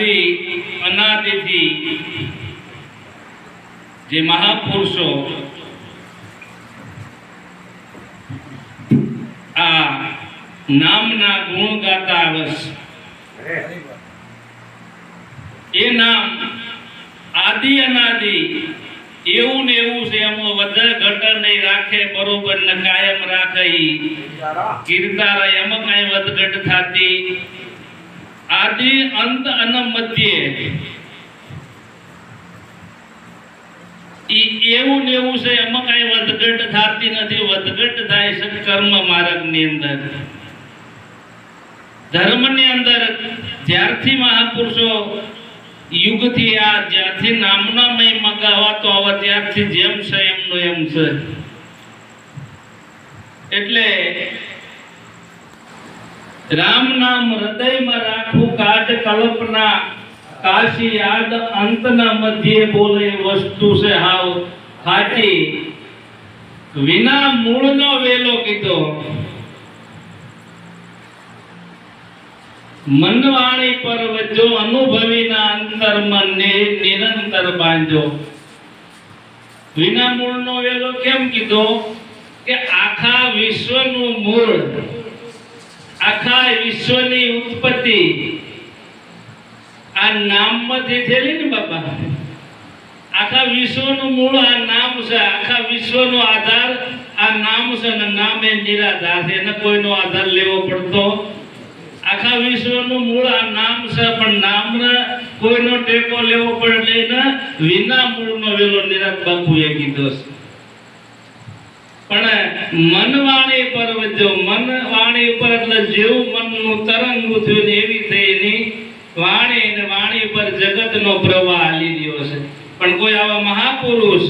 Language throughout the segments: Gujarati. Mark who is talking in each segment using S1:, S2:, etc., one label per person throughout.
S1: આદિ અનાદિથી જે મહાપુરુષો આ નામના ગુણ ગાતા આવે છે એ નામ આદિ અનાદિ એવું ને એવું છે એમાં વધારે ઘટ નહીં રાખે બરોબર ને કાયમ રાખે કીર્તાર એમાં કાંઈ વધઘટ થાતી આદિ અંત અને મધ્ય એવું ને છે, એમાં કઈ વધઘટ થતી નથી. વધઘટ થાય છે કર્મ માર્ગની અંદર. ધર્મની અંદર જ્યારથી મહાપુરુષો યુગથી આ જ્યારથી નામના મય મગાવાતો આવે ત્યારથી જેમ છે, એમનું એમ છે. એટલે રામ નામ હૃદયમાં રાખું કાઢ કલ્પના, કાશી યાદ, અંતના મધ્યે બોલે વસ્તુ છે હાવ ખાટી. વિના મૂળનો વેલો કીધો. મનવાણી પર વજો અનુભવીના અંતરમાં નિરંતર બાંધો વિના મૂળનો વેલો કેમ કીધો? કે આખા વિશ્વનું મૂળ આખા વિશ્વની ઉત્પત્તિ. આ નામમાંથી થયેલી ને બાપા, આખા વિશ્વનું મૂળ આ નામ છે, આખા વિશ્વનો આધાર આ નામ છે અને નામ એ નિરાધાર છે. એને કોઈનો આધાર લેવો પડતો. આખા વિશ્વનું મૂળ આ નામ છે, પણ નામને કોઈનો ટેકો લેવો પડે એટલે ને વિના મૂળનો વેલો નિરાત બાપુએ કીધો છે. પણ મન વાણી પર વજો મન વાણી ઉપર એટલે જેવું મનનું તરંગ થયું ને એવી થઈ એની વાણી ને વાણી પર જગતનો પ્રવાહ હાલી ગયો છે. પણ કોઈ આવા મહાપુરુષ,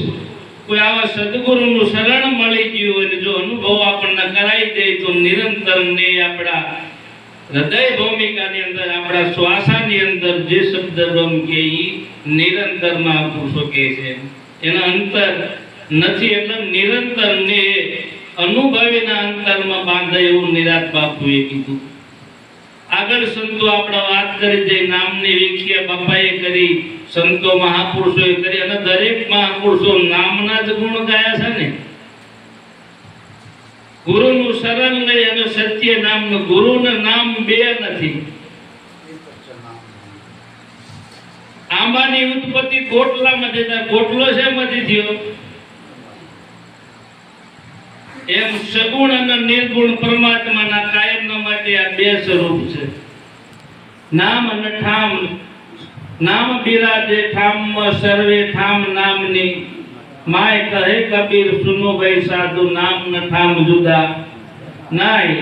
S1: કોઈ આવા સદગુરુનું શરણ મળી ગયું હોય જો અનુભવ આપણને કરાવી દે તો નિરંતર ને આપણા હૃદય ભૂમિકાની અંદર, આપણા શ્વાસાની અંદર જે શબ્દ રમ કે એ નિરંતર મહાપુરુષો કે છે. એના અંતર નથી એટલે નિરંતર ને અનુભવીના અંતરમાં બાંધે એવું નિરાત બાપુએ કીધું. આગળ સંતો આપણે વાત કરી જે નામની વ્યાખ્યા બાપાએ કરી, સંતો મહાપુરુષોએ કરી અને દરેક મહાપુરુષો નામના જ ગુણ ગાયા છે ને. ગુરુનું શરણ લઈ અને સત્ય નામનું, ગુરુનું નામ બે નથી. આંબાની ઉત્પત્તિ કોટલામાં જતા કોટલો શેમાંથી થયો? એમ સગુણ અને નિર્ગુણ પરમાત્માના કાયમ માટે આ બે સ્વરૂપ છે. નામ અને ઠામ, નામ બિરાજે ઠામ, સર્વે ઠામ નામની માય કહે કબીર, સુનો ભાઈ સાધુ, નામ ન ઠામ જુદા નાય.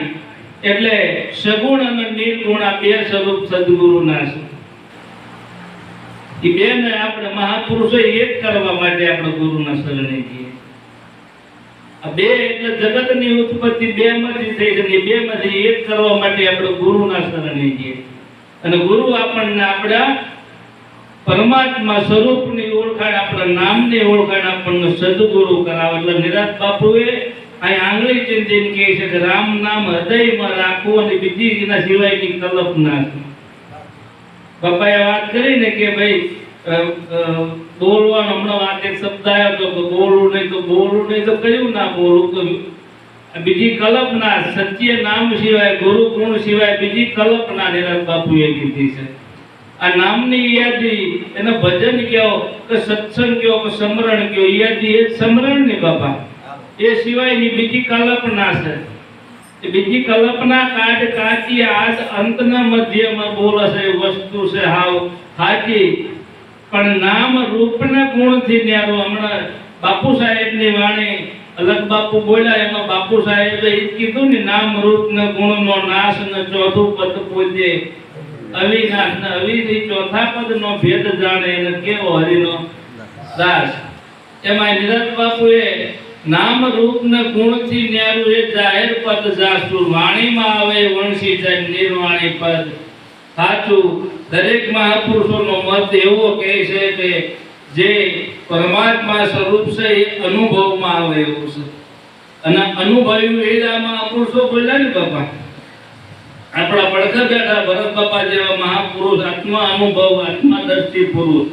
S1: એટલે સગુણ અને નિર્ગુણ આ બે સ્વરૂપ સદગુરુના છે. એ બેને આપણે મહાપુરુષો એક કરવા માટે આપણે ગુરુના શરણે આ બે એટલે જગતની ઉત્પત્તિ બે માંથી થઈ શકે. બે માંથી એક કરવા માટે આપણે ગુરુના શરણે જઈએ અને ગુરુ આપણને આપણા પરમાત્મા સ્વરૂપની ઓળખાણ, આપણા નામની ઓળખાણ આપણને સદગુરુ કરાવે. એટલે નિરાત બાપુએ અહીં આંગળી ચિંતિન કહે છે કે રામ નામ હૃદયમાં રાખવું અને બીજી એના સિવાયની બાપા એ વાત કરી ને કે ભાઈ બોલવાનો હમણાં વાત એક શબ્દ આવ્યો તો કે બોલવું નહીં તો બોલવું નહીં તો કયું ના બોલવું તો બીજી કલ્પના સત્ય નામ સિવાય, ગુરુ ગુણ સિવાય બીજી કલ્પના નિરંત બાપુએ કીધી છે. આ નામની યાદી, એને ભજન કયો કે સત્સંગ કયો કે સમરણ કયો યાદી એ સમરણની બાપા. એ સિવાયની બીજી કલ્પના છે. બીજી કલ્પના કાઢ કાચી આજ અંતના મધ્યમાં બોલે છે વસ્તુ છે, હાવ સાચી. પણ નામ રૂપને ગુણથી ન્યારો. હમણાં બાપુ સાહેબની વાણી અલગ બાપુ બોલ્યા, એમાં બાપુ સાહેબે એ કીધું ને, નામ રૂપ ને ગુણનો નાશ ને ચોથું પદ પૂજે. અવિનાશ ને, અવિની ચોથા પદ નો ભેદ જાણે એને કેવો હરિનો દાસ એમાં નિરત બાપુએ નામ રૂપ ને ગુણથી ન્યારું એ જાહેર પદ જાસુ વાણીમાં આવે વંશી જાય નિર્વાણી પદ. સાચું. દરેક મહાપુરુષોનો મત એવો કહે છે કે જે પરમાત્મા સ્વરૂપ છે એ અનુભવમાં આવે એવું છે. અને અનુભવ્યું એ જ આ મહાપુરુષો બોલ્યા ને બાપા? આપણા પડખે બેઠા ભરત બાપા જેવા મહાપુરુષ આત્મા અનુભવ આત્માદર્શી પુરુષ.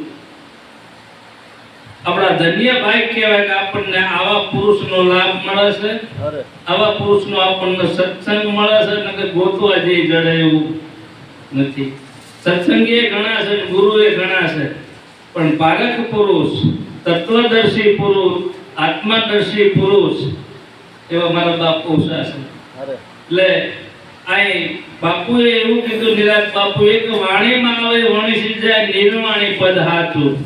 S1: આપણા ધન્ય ભાઈ કહેવાય કે આપણને આવા પુરુષનો લાભ મળે છે. આવા પુરુષનો આપણને સત્સંગ મળે છે. ને કે ગોતવા જઈ જડે એવું. નથી. સત્સંગી ઘણા છે ને ગુરુ એ ઘણા છે. પણ પાલક પુરુષ તત્વદર્શી પુરુષ આત્માદર્શી પુરુષ એવા મારા બાપુ છે
S2: અરે.
S1: એટલે અહીં બાપુએ એવું કીધું નિરાજ બાપુએ કે વાણીમાં આવે વણી જાય નિર્વાણી પદ હાથું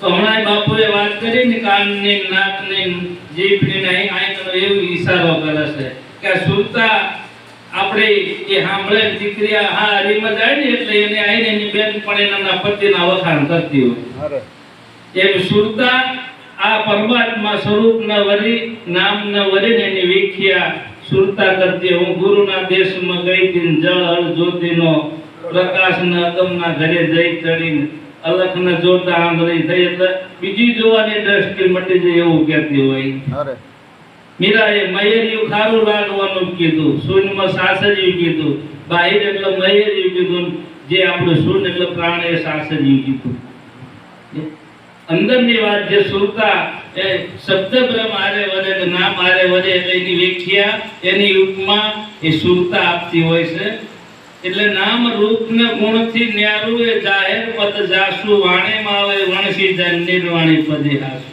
S1: તો હમણાં બાપુએ વાત કરી ને કાનની નાકની જીભની ને અહીં આંખનો એવું ઈશારો કરે છે કે સુરતા આપણે એ સાંભળે ને દીકરી હા હરીમાં જાય ને એટલે એને આવીને એની બેન પણ એના પતિના વખાણ કરતી હોય. એમ સુરતા આ પરમાત્મા સ્વરૂપના વરી નામના વરી ને એની વિખ્યા સુરતા કરતી હું ગુરુના દેશમાં ગઈ હતી ને જળ હળ જ્યોતિનો પ્રકાશના અગમના ઘરે જઈ ચડીને અલખને જોતા આંધળી થઈ એટલે બીજી જોવાની દ્રષ્ટિ મટી જાય એવું કહેતી હોય. મીરાએ મયર્યું ખારું લાગવાનું કીધું શૂન્યમાં સાસર્યું કીધું બાહિર એટલે મયર્યું કીધું, જે આપણું શૂન્ય એટલે પ્રાણ સાસર્યું કીધું. અંદરની વાત જે સુરતા, એ શબ્દ બ્રહ્મ આરે વરે નામ આરે વધે એટલે એની વ્યાખ્યા, એની ઉપમા એ સુરતા આપતી હોય છે. એટલે નામ રૂપ ને ગુણથી ન્યારું એ જાહેર પદ જાસુ વાણીમાં આવે, વણસી જાય નિર્વાણી પદે હાસુ.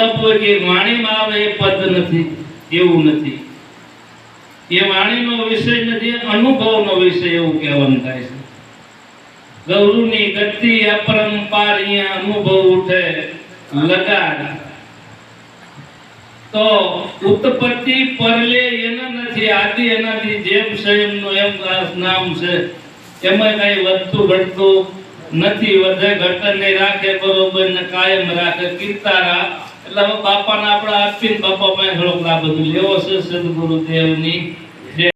S1: બાપુએ કે વાણીમાં આવે એ પદ નથી, એવું નથી. એ વાણીનો વિષય નથી અનુભવનો વિષય એવું કહેવાનું થાય છે. ગૌરુની ગતિ અપરંપાર અહીંયા અનુભવ ઉઠે, લગાડ. તો ઉત્પત્તિ પરલે એના નથી, આદિ એનાથી જેમ સંયમનું એમ નામ છે. એમાં કઈ વધતું ઘટતું નથી, વધે ઘટન ને રાખે બરોબર ને કાયમ રાખે. કીર્તારા એટલે હવે બાપાને આપણે આપીને બાપા પાસે થોડોક લાભ બધું લેવો છે સદગુરુ દેવની.